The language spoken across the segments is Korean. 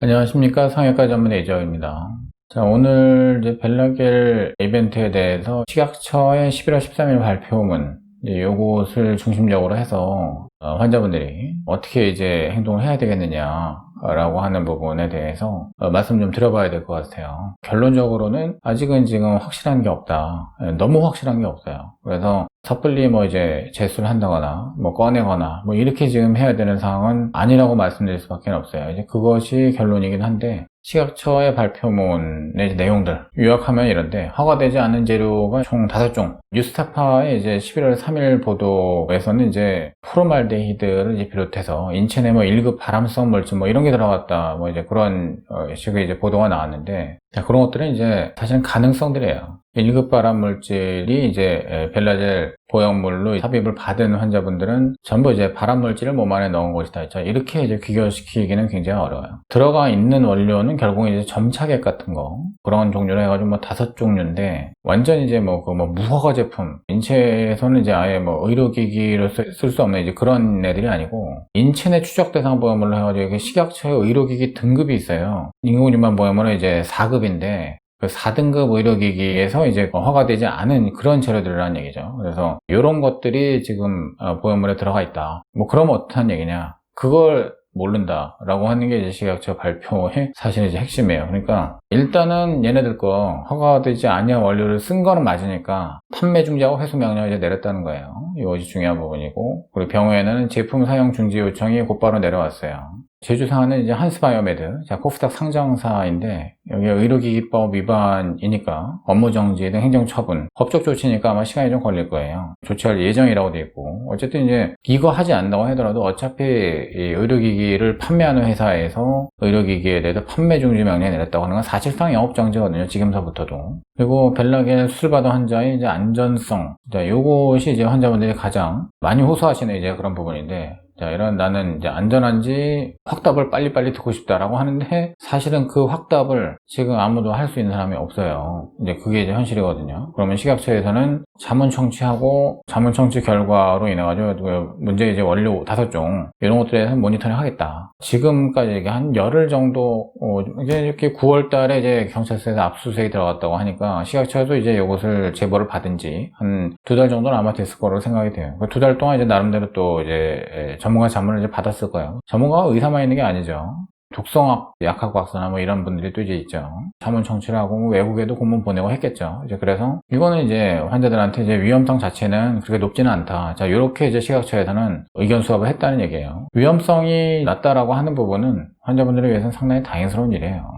안녕하십니까 상해과 전문 의저입니다. 자 오늘 이제 벨라겔 이벤트에 대해서 식약처의 11월 13일 발표문 이제 요것을 중심적으로 해서 어, 환자분들이 어떻게 이제 행동을 해야 되겠느냐 라고 하는 부분에 대해서 어, 말씀 좀 드려봐야 될 것 같아요. 결론적으로는 아직은 지금 확실한 게 없다. 예, 너무 확실한 게 없어요. 그래서 섣불리 뭐 이제 재수를 한다거나 뭐 꺼내거나 뭐 이렇게 지금 해야 되는 상황은 아니라고 말씀드릴 수밖에 없어요. 이제 그것이 결론이긴 한데 식약처의 발표문의 내용들 요약하면 이런데 허가되지 않은 재료가 총 5종 뉴스타파의 이제 11월 3일 보도에서는 이제 프로말데히드를 이제 비롯해서 인체 내뭐 1급 발암성 물질 뭐 이런 게 들어갔다 뭐 이제 그런 어, 식의 이제 보도가 나왔는데 자, 그런 것들은 이제 사실은 가능성들이에요. 1급 발암 물질이 이제 벨라젤 보형물로 삽입을 받은 환자분들은 전부 이제 발암 물질을 몸 안에 넣은 것이다. 자, 이렇게 이제 귀결시키기는 굉장히 어려워요. 들어가 있는 원료는 결국 이제 점차액 같은 거 그런 종류로 해가지고 뭐 다섯 종류인데 완전 이제 뭐 그 뭐 무허가 제품 인체에서는 이제 아예 뭐 의료기기로 쓸수 없는 이제 그런 애들이 아니고 인체 내 추적 대상 보험물로 해가지고 식약처의 의료기기 등급이 있어요. 인공유만 보험물은 이제 4급인데 그 4등급 의료기기에서 이제 허가되지 않은 그런 재료들이라는 얘기죠. 그래서 이런 것들이 지금 어, 보험물에 들어가 있다. 뭐 그러면 어떤 얘기냐? 그걸 모른다라고 하는 게 이제 식약처 발표의 사실 이제 핵심이에요. 그러니까 일단은 얘네들 거 허가되지 아니한 원료를 쓴 거는 맞으니까 판매 중지하고 회수 명령을 이제 내렸다는 거예요. 이것이 중요한 부분이고 그리고 병원에는 제품 사용 중지 요청이 곧바로 내려왔어요. 제주사는 이제 한스바이오메드, 자 코프닥 상장사인데 여기 의료기기법 위반이니까 업무정지 등 행정처분, 법적 조치니까 아마 시간이 좀 걸릴 거예요. 조치할 예정이라고 돼 있고 어쨌든 이제 이거 하지 않는다고 하더라도 어차피 의료기기를 판매하는 회사에서 의료기기에 대해서 판매 중지 명령이 내렸다고 하는 건 사실상 영업정지거든요. 지금서부터도. 그리고 벨라겔 수술받은 환자의 이제 안전성, 자 요것이 이제 환자분들이 가장 많이 호소하시는 이제 그런 부분인데 자, 이런 나는 이제 안전한지 확답을 빨리빨리 듣고 싶다라고 하는데 사실은 그 확답을 지금 아무도 할 수 있는 사람이 없어요. 이제 그게 이제 현실이거든요. 그러면 식약처에서는 자문 청취하고 자문 청취 결과로 인해 가지고 그 문제 이제 원료 다섯 종 이런 것들에 대해서 모니터링 하겠다. 지금까지 한 열흘 정도 어, 이제 이렇게 9월 달에 이제 경찰서에서 압수수색이 들어갔다고 하니까 식약처도 이제 이것을 제보를 받은 지 한 두 달 정도는 아마 됐을 거로 생각이 돼요. 그두달 동안 이제 나름대로 또 이제 전문가 자문을 이제 받았을 거예요. 전문가가 의사만 있는 게 아니죠. 독성학 약학 박사나 뭐 이런 분들이 또 이제 있죠. 자문 청취를 하고 뭐 외국에도 공문 보내고 했겠죠. 이제 그래서 이거는 이제 환자들한테 이제 위험성 자체는 그렇게 높지는 않다. 자, 이렇게 이제 식약처에서는 의견 수업을 했다는 얘기예요. 위험성이 낮다라고 하는 부분은 환자분들을 위해서는 상당히 다행스러운 일이에요.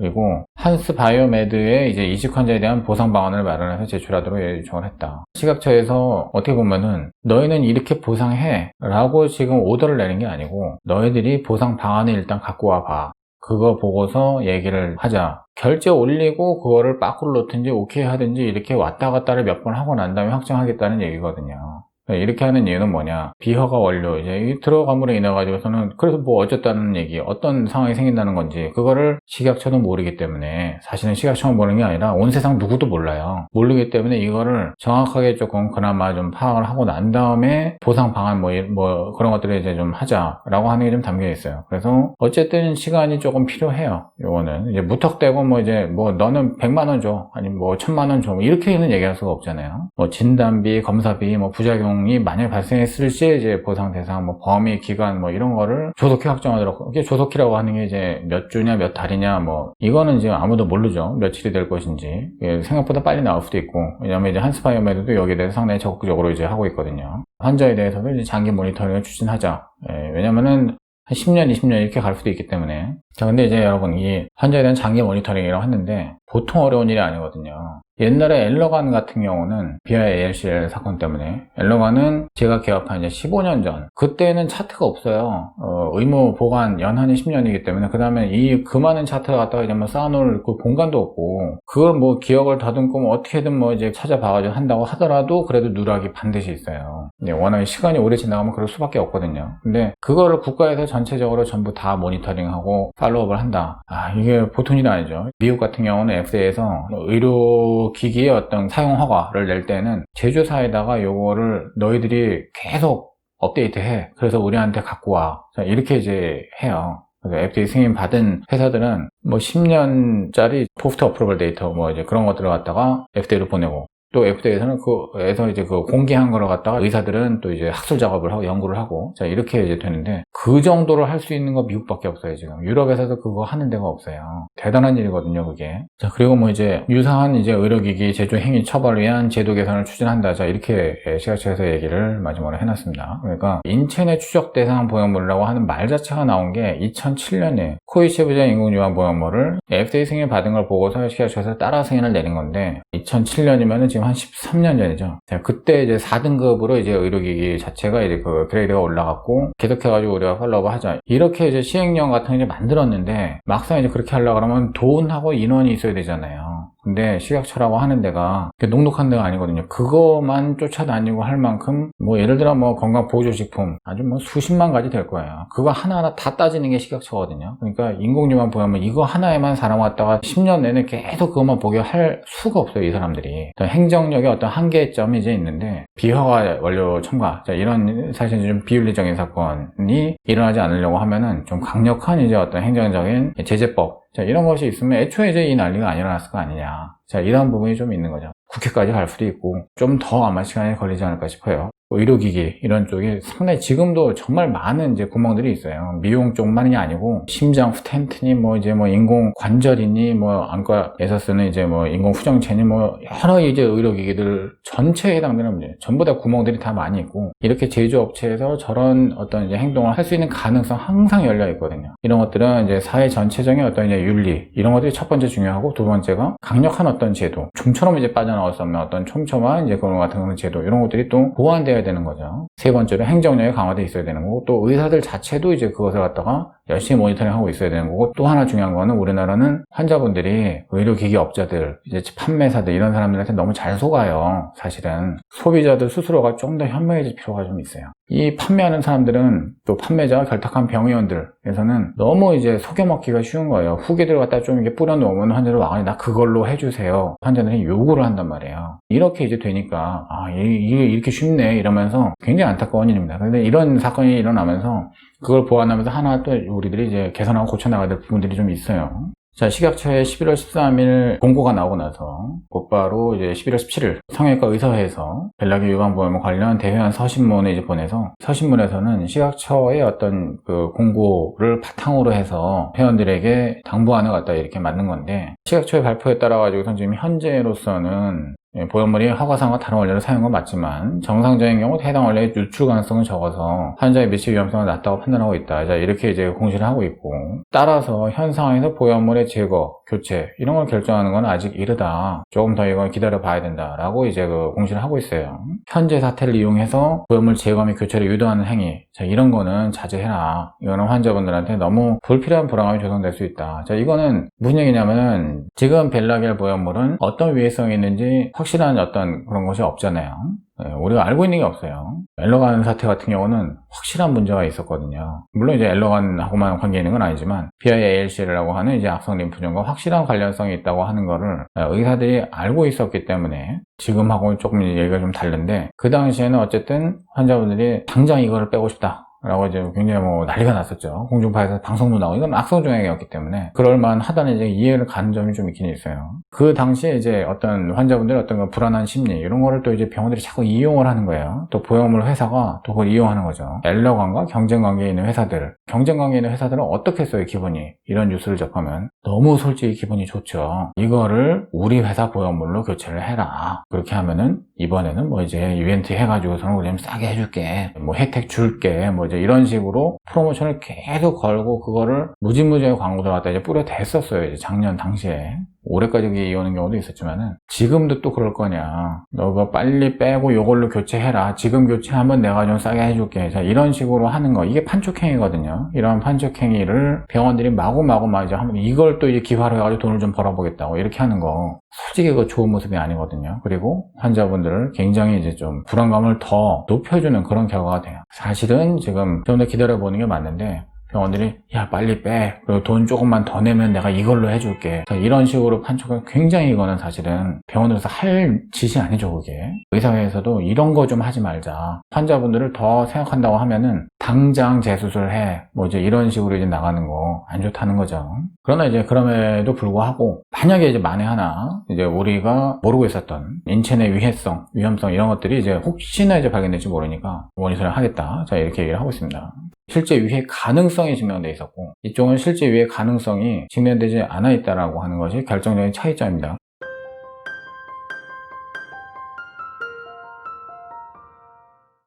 그리고 한스 바이오메드의 이제 이식 환자에 대한 보상 방안을 마련해서 제출하도록 요청을 했다. 시각처에서 어떻게 보면은 너희는 이렇게 보상해 라고 지금 오더를 내는 게 아니고 너희들이 보상 방안을 일단 갖고 와봐. 그거 보고서 얘기를 하자. 결제 올리고 그거를 빠꾸를 놓든지 오케이 하든지 이렇게 왔다 갔다를 몇 번 하고 난 다음에 확정하겠다는 얘기거든요. 네, 이렇게 하는 이유는 뭐냐? 비허가 원료 이제 들어감으로 인해 가지고서는 그래서 뭐 어쨌다는 얘기 어떤 상황이 생긴다는 건지 그거를 식약처도 모르기 때문에 사실은 식약처만 모르는 게 아니라 온 세상 누구도 몰라요. 모르기 때문에 이거를 정확하게 조금 그나마 좀 파악을 하고 난 다음에 보상 방안 뭐, 뭐 그런 것들을 이제 좀 하자라고 하는 게 좀 담겨 있어요. 그래서 어쨌든 시간이 조금 필요해요 요거는. 이제 무턱대고 뭐 이제 뭐 너는 100만 원 줘 아니면 뭐 1000만 원줘 뭐 이렇게는 얘기할 수가 없잖아요. 뭐 진단비 검사비 뭐 부작용 비용이 만약 발생했을 시에 이제 보상 대상, 뭐 범위, 기간 뭐 이런 거를 조속히 확정하도록 이게 조속히라고 하는 게 이제 몇 주냐, 몇 달이냐 뭐 이거는 지금 아무도 모르죠. 며칠이 될 것인지 생각보다 빨리 나올 수도 있고 왜냐하면 이제 한스파이어메드도 여기에 대해서 상당히 적극적으로 이제 하고 있거든요. 환자에 대해서도 이제 장기 모니터링을 추진하자. 예, 왜냐면은 한 10년, 20년 이렇게 갈 수도 있기 때문에. 자, 근데 이제 여러분, 이 환자에 대한 장기 모니터링이라고 했는데, 보통 어려운 일이 아니거든요. 옛날에 엘러간 같은 경우는 BIALCL 사건 때문에 엘러간은 제가 개업한 이제 15년 전 그때는 차트가 없어요. 어, 의무 보관 연한이 10년이기 때문에 그 다음에 이 그 많은 차트를 갖다가 이제 뭐 쌓아놓을 그 공간도 없고 그걸 뭐 기억을 다듬고 뭐 어떻게든 뭐 이제 찾아봐가지고 한다고 하더라도 그래도 누락이 반드시 있어요. 네, 워낙 시간이 오래 지나가면 그럴 수밖에 없거든요. 근데 그거를 국가에서 전체적으로 전부 다 모니터링하고 팔로우업을 한다. 아 이게 보통 일이 아니죠. 미국 같은 경우는 FDA에서 의료 기기의 어떤 사용 허가를 낼 때는 제조사에다가 요거를 너희들이 계속 업데이트해. 그래서 우리한테 갖고 와. 자, 이렇게 이제 해요. FDA 승인 받은 회사들은 뭐 10년짜리 포스트 어프로벌 데이터 뭐 이제 그런 것들을 갖다가 FDA로 보내고 또 FDA에서는 그에서 이제 그 공개한 거를 갖다가 의사들은 또 이제 학술 작업을 하고 연구를 하고 자 이렇게 이제 되는데 그 정도로 할 수 있는 거 미국밖에 없어요 지금. 유럽에서도 그거 하는 데가 없어요. 대단한 일이거든요 그게. 자 그리고 뭐 이제 유사한 이제 의료기기 제조 행위 처벌을 위한 제도 개선을 추진한다 자 이렇게 시각처에서 얘기를 마지막으로 해놨습니다. 그러니까 인체 내 추적 대상 보형물이라고 하는 말 자체가 나온 게 2007년에 코이체부자 인공유한 보형물을 FDA 승인 받은 걸 보고서 시각처에서 따라 승인을 내린 건데 2007년이면은 지금 한 13년 전이죠. 자, 그때 이제 4등급으로 이제 의료기기 자체가 이제 그 그레이드가 올라갔고 계속해가지고 우리가 팔로우 하자. 이렇게 이제 시행령 같은 거 이제 만들었는데 막상 이제 그렇게 하려 고 그러면 돈하고 인원이 있어야 되잖아요. 근데 식약처라고 하는 데가 녹록한 데가 아니거든요. 그거만 쫓아다니고 할 만큼 뭐 예를 들어 뭐 건강 보조식품 아주 뭐 수십만 가지 될 거예요. 그거 하나하나 다 따지는 게 식약처거든요. 그러니까 인공유만 보면 이거 하나에만 사람 왔다가 10년 내내 계속 그것만 보게 할 수가 없어요. 이 사람들이. 행정력의 어떤 한계점이 이제 있는데 비허가 원료 첨가 자, 이런 사실 좀 비윤리적인 사건이 일어나지 않으려고 하면은 좀 강력한 이제 어떤 행정적인 제재법 자, 이런 것이 있으면 애초에 이제 이 난리가 안 일어났을 거 아니냐. 자, 이런 부분이 좀 있는 거죠. 국회까지 갈 수도 있고, 좀 더 아마 시간이 걸리지 않을까 싶어요. 뭐 의료기기 이런 쪽에 상당히 지금도 정말 많은 이제 구멍들이 있어요. 미용 쪽만이 아니고 심장 스텐트니 뭐 이제 뭐 인공 관절이니 뭐 안과에서 쓰는 이제 뭐 인공 후정체니 뭐 여러 이제 의료기기들 전체에 해당되는 문제 전부 다 구멍들이 다 많이 있고 이렇게 제조업체에서 저런 어떤 이제 행동을 할 수 있는 가능성 항상 열려 있거든요. 이런 것들은 이제 사회 전체적인 어떤 이제 윤리 이런 것들이 첫 번째 중요하고 두 번째가 강력한 어떤 제도 좀처럼 이제 빠져나올 수 없는 어떤 촘촘한 이제 그런 같은 제도 이런 것들이 또 보완되어 있어야 되는 거죠. 세 번째로 행정력이 강화되어 있어야 되는 거고 또 의사들 자체도 이제 그것을 갖다가 열심히 모니터링하고 있어야 되는 거고 또 하나 중요한 거는 우리나라는 환자분들이 의료기기 업자들 이제 판매사들 이런 사람들한테 너무 잘 속아요. 사실은 소비자들 스스로가 좀 더 현명해질 필요가 좀 있어요. 이 판매하는 사람들은 또 판매자 결탁한 병의원들에서는 너무 이제 속여먹기가 쉬운 거예요. 후기들 갖다 좀 이렇게 뿌려놓으면 환자들 와가지고 나 그걸로 해주세요. 환자들이 요구를 한단 말이에요. 이렇게 이제 되니까 아 이게 이렇게 쉽네 이 러면서 굉장히 안타까운 일입니다. 근데 이런 사건이 일어나면서 그걸 보완하면서 하나 또 우리들이 이제 개선하고 고쳐나가야 될 부분들이 좀 있어요. 자, 식약처에 11월 13일 공고가 나오고 나서 곧바로 이제 11월 17일 성형외과 의사회에서 벨라기 유방보험 관련 대회원 서신문을 이제 보내서 서신문에서는 식약처의 어떤 그 공고를 바탕으로 해서 회원들에게 당부안을 갖다 이렇게 만든 건데 식약처의 발표에 따라 가지고선 지금 현재로서는 예, 보형물이 허가상과 다른 원료를 사용한 건 맞지만 정상적인 경우 해당 원료의 유출 가능성은 적어서 환자의 미칠 위험성은 낮다고 판단하고 있다. 자 이렇게 이제 공시를 하고 있고 따라서 현 상황에서 보형물의 제거, 교체 이런 걸 결정하는 건 아직 이르다. 조금 더 이걸 기다려 봐야 된다라고 이제 그 공시를 하고 있어요. 현재 사태를 이용해서 보형물 제거 및 교체를 유도하는 행위, 자 이런 거는 자제해라. 이거는 환자분들한테 너무 불필요한 불안감이 조성될 수 있다. 자 이거는 무슨 얘기냐면 지금 벨라겔 보형물은 어떤 위해성이 있는지 확실한 어떤 그런 것이 없잖아요. 네, 우리가 알고 있는 게 없어요. 엘러간 사태 같은 경우는 확실한 문제가 있었거든요. 물론 이제 엘러간하고만 관계 있는 건 아니지만 BIALC라고 하는 이제 악성 림프종과 확실한 관련성이 있다고 하는 거를 의사들이 알고 있었기 때문에 지금하고는 조금 얘기가 좀 다른데 그 당시에는 어쨌든 환자분들이 당장 이거를 빼고 싶다. 라고 이제 굉장히 뭐 난리가 났었죠. 공중파에서 방송도 나오고 이건 악성종양이었기 때문에 그럴만 하다는 이제 이해를 가는 점이 좀 있긴 있어요. 그 당시에 이제 어떤 환자분들의 어떤 그 불안한 심리 이런 거를 또 이제 병원들이 자꾸 이용을 하는 거예요. 또 보험물 회사가 또 그걸 이용하는 거죠. 엘러관과 경쟁 관계에 있는 회사들, 경쟁 관계에 있는 회사들은 어떻게 써요 기분이? 이런 뉴스를 접하면 너무 솔직히 기분이 좋죠. 이거를 우리 회사 보험물로 교체를 해라. 그렇게 하면은 이번에는 뭐 이제 이벤트 해가지고서는 좀 싸게 해줄게. 뭐 혜택 줄게. 뭐 이제 이런 식으로 프로모션을 계속 걸고 그거를 무지무지하게 광고들 갖다 이제 뿌려 댔었어요. 이제 작년 당시에. 올해까지 이어오는 경우도 있었지만은 지금도 또 그럴 거냐. 너가 빨리 빼고 이걸로 교체해라. 지금 교체하면 내가 좀 싸게 해줄게. 자 이런 식으로 하는 거. 이게 판촉행위거든요. 이런 판촉행위를 병원들이 마구마구 막 이제 하면 이걸 또 이제 기화로 해가지고 돈을 좀 벌어보겠다고 이렇게 하는 거. 솔직히 그 좋은 모습이 아니거든요. 그리고 환자분들을 굉장히 이제 좀 불안감을 더 높여주는 그런 결과가 돼요. 사실은 지금 좀 더 기다려보는 게 맞는데 병원들이 야 빨리 빼. 그리고 돈 조금만 더 내면 내가 이걸로 해줄게. 자, 이런 식으로 판촉은 굉장히 이거는 사실은 병원으로서 할 짓이 아니죠 그게. 의사회에서도 이런 거 좀 하지 말자. 환자분들을 더 생각한다고 하면은 당장 재수술 해. 뭐 이제 이런 식으로 이제 나가는 거 안 좋다는 거죠. 그러나 이제 그럼에도 불구하고 만약에 이제 만에 하나 이제 우리가 모르고 있었던 인체 내 위해성 위험성 이런 것들이 이제 혹시나 이제 발견될지 모르니까 원인선을 하겠다. 자 이렇게 얘기를 하고 있습니다 실제 위해 가능성이 증명돼 있었고 이쪽은 실제 위해 가능성이 증명되지 않아 있다라고 하는 것이 결정적인 차이점입니다.